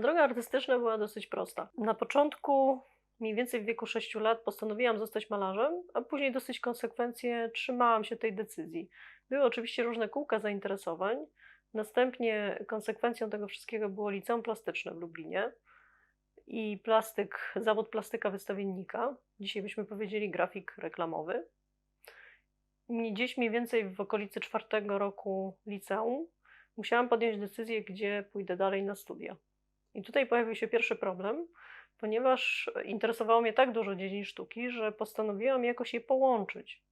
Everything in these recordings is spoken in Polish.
Droga artystyczna była dosyć prosta. Na początku, mniej więcej w wieku 6 lat, postanowiłam zostać malarzem, a później dosyć konsekwencje trzymałam się tej decyzji. Były oczywiście różne kółka zainteresowań. Następnie konsekwencją tego wszystkiego było liceum plastyczne w Lublinie i plastyk, zawód plastyka wystawiennika. Dzisiaj byśmy powiedzieli grafik reklamowy. Gdzieś mniej więcej w okolicy czwartego roku liceum musiałam podjąć decyzję, gdzie pójdę dalej na studia. I tutaj pojawił się pierwszy problem, ponieważ interesowało mnie tak dużo dziedzin sztuki, że postanowiłam jakoś je połączyć.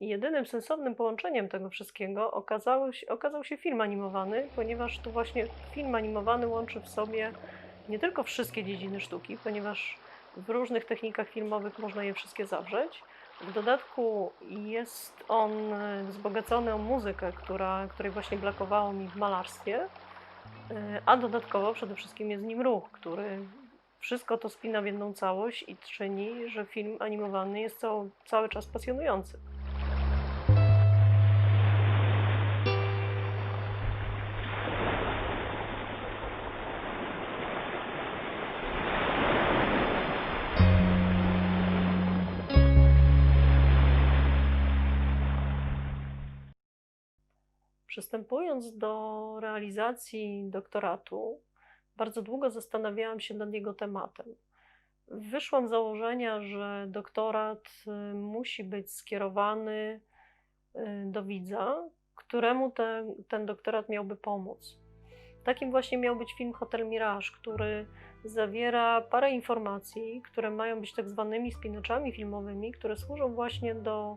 I jedynym sensownym połączeniem tego wszystkiego się, okazał się film animowany, ponieważ tu właśnie film animowany łączy w sobie nie tylko wszystkie dziedziny sztuki, ponieważ w różnych technikach filmowych można je wszystkie zawrzeć. W dodatku jest on wzbogacony o muzykę, która, której właśnie brakowało mi w malarstwie, a dodatkowo przede wszystkim jest nim ruch, który wszystko to spina w jedną całość i czyni, że film animowany jest cały, cały czas pasjonujący. Przystępując do realizacji doktoratu, bardzo długo zastanawiałam się nad jego tematem. Wyszłam z założenia, że doktorat y, musi być skierowany y, do widza, któremu ten, doktorat miałby pomóc. Takim właśnie miał być film Hotel Mirage, który zawiera parę informacji, które mają być tak zwanymi spinaczami filmowymi, które służą właśnie do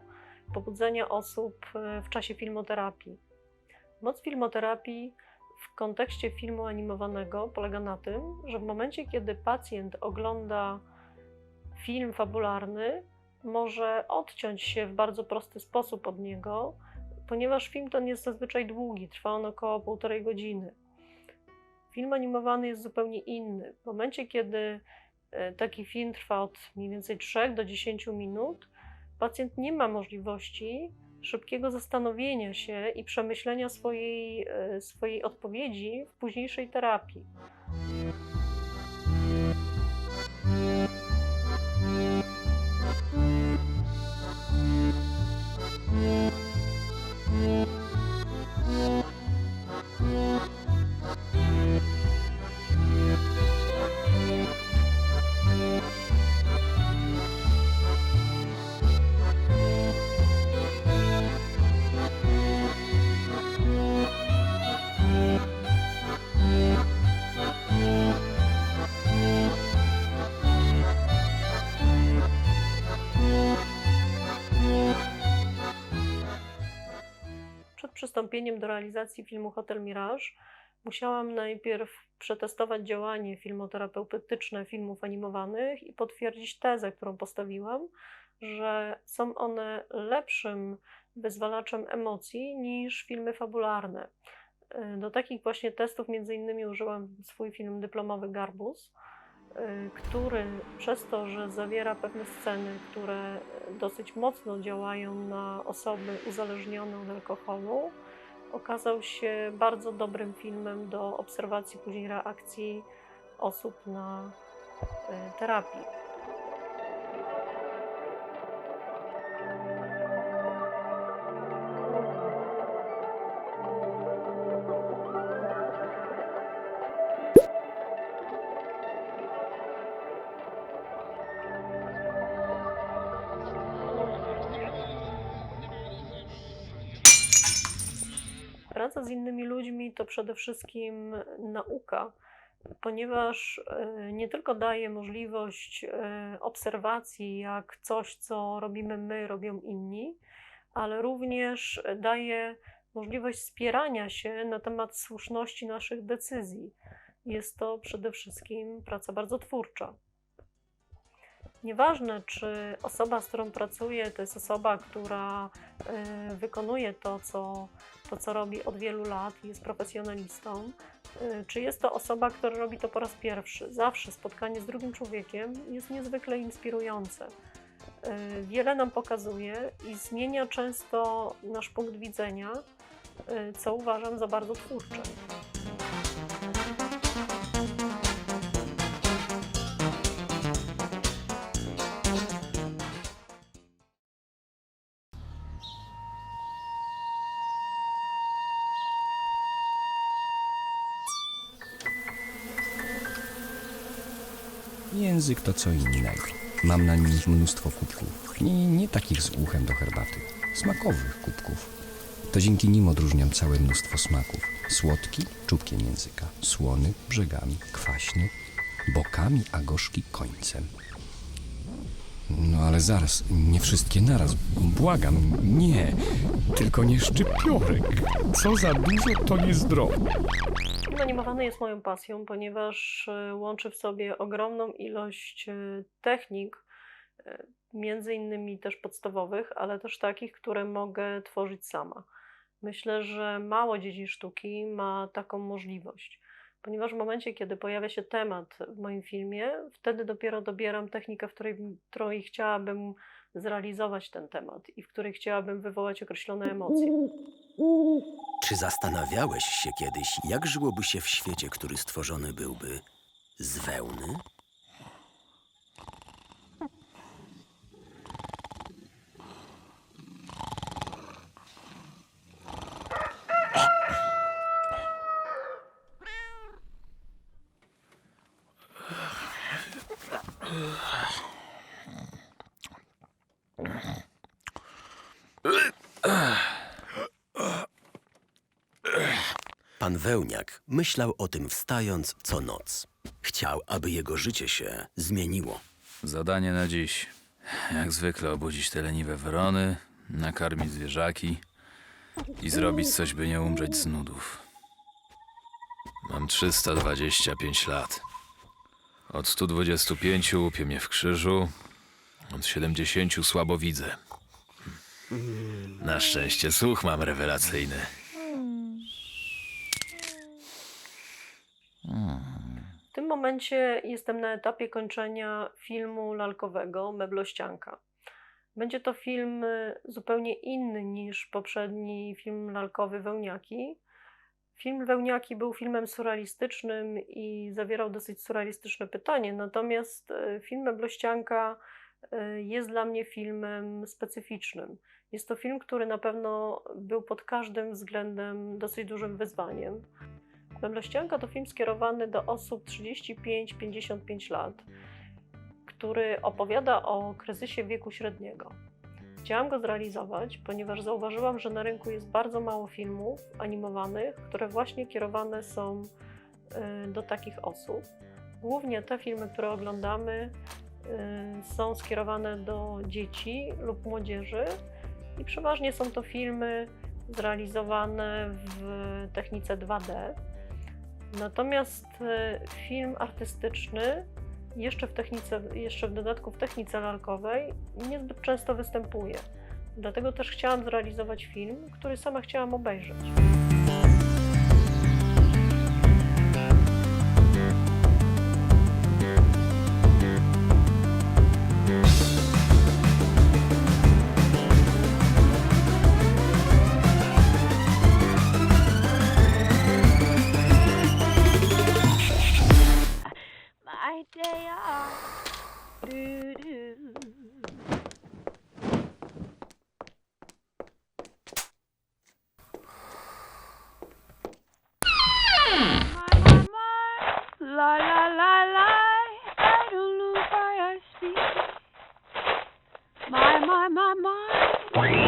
pobudzenia osób y, w czasie filmoterapii. Moc filmoterapii w kontekście filmu animowanego polega na tym, że w momencie, kiedy pacjent ogląda film fabularny, może odciąć się w bardzo prosty sposób od niego, ponieważ film ten jest zazwyczaj długi, trwa on około półtorej godziny. Film animowany jest zupełnie inny. W momencie, kiedy e, taki film trwa od mniej więcej 3 do 10 minut, pacjent nie ma możliwości szybkiego zastanowienia się i przemyślenia swojej, e, swojej odpowiedzi w późniejszej terapii. Przystąpieniem do realizacji filmu Hotel Mirage musiałam najpierw przetestować działanie filmoterapeutyczne filmów animowanych i potwierdzić tezę, którą postawiłam, że są one lepszym wyzwalaczem emocji niż filmy fabularne. Y, Do takich właśnie testów między innymi użyłam swój film dyplomowy Garbus, który przez to, że zawiera pewne sceny, które dosyć mocno działają na osoby uzależnione od alkoholu, okazał się bardzo dobrym filmem do obserwacji później reakcji osób na y, terapii. Praca z innymi ludźmi to przede wszystkim nauka, ponieważ e, nie tylko daje możliwość e, obserwacji, jak coś, co robimy my, robią inni, ale również daje możliwość wspierania się na temat słuszności naszych decyzji. Jest to przede wszystkim praca bardzo twórcza. Nieważne, czy osoba, z którą pracuję, to jest osoba, która e, wykonuje to co, to, co robi od wielu lat i jest profesjonalistą, e, czy jest to osoba, która robi to po raz pierwszy. Zawsze spotkanie z drugim człowiekiem jest niezwykle inspirujące. E, Wiele nam pokazuje i zmienia często nasz punkt widzenia, co uważam za bardzo twórcze. Język to co innego. Mam na nim mnóstwo kubków. Nie, nie takich z uchem do herbaty. Smakowych kubków. To dzięki nim odróżniam całe mnóstwo smaków. Słodki czubkiem języka, słony brzegami, kwaśny bokami, a gorzki końcem. No ale zaraz, nie wszystkie naraz. Błagam, nie. Tylko nie szczypiorek. Co za dużo, to niezdrowe. Animowany jest moją pasją, ponieważ e, łączy w sobie ogromną ilość e, technik, e, między innymi też podstawowych, ale też takich, które mogę tworzyć sama. Myślę, że mało dziedzin sztuki ma taką możliwość, ponieważ w momencie, kiedy pojawia się temat w moim filmie, wtedy dopiero dobieram technikę, w której, chciałabym zrealizować ten temat i w której chciałabym wywołać określone emocje. Czy zastanawiałeś się kiedyś, jak żyłoby się w świecie, który stworzony byłby z wełny? Pan Wełniak myślał o tym wstając co noc. Chciał, aby jego życie się zmieniło. Zadanie na dziś. Jak zwykle obudzić te leniwe wrony, nakarmić zwierzaki i zrobić coś, by nie umrzeć z nudów. Mam 325 lat. Od 125 łupie mnie w krzyżu, od 70 słabo widzę. Na szczęście słuch mam rewelacyjny. W tym momencie jestem na etapie kończenia filmu lalkowego Meblościanka. Będzie to film y, zupełnie inny niż poprzedni film lalkowy Wełniaki. Film Wełniaki był filmem surrealistycznym i zawierał dosyć surrealistyczne pytanie, natomiast y, film Meblościanka y, jest dla mnie filmem specyficznym. Jest to film, który na pewno był pod każdym względem dosyć dużym wyzwaniem. Meblościanka to film skierowany do osób 35-55 lat, który opowiada o kryzysie wieku średniego. Chciałam go zrealizować, ponieważ zauważyłam, że na rynku jest bardzo mało filmów animowanych, które właśnie kierowane są y, do takich osób. Głównie te filmy, które oglądamy, y, są skierowane do dzieci lub młodzieży i przeważnie są to filmy zrealizowane w technice 2D. Natomiast e, film artystyczny jeszcze w technice, jeszcze w dodatku w technice lalkowej niezbyt często występuje. Dlatego też chciałam zrealizować film, który sama chciałam obejrzeć. La la la la. I don't know why I speak. My, my, my, my.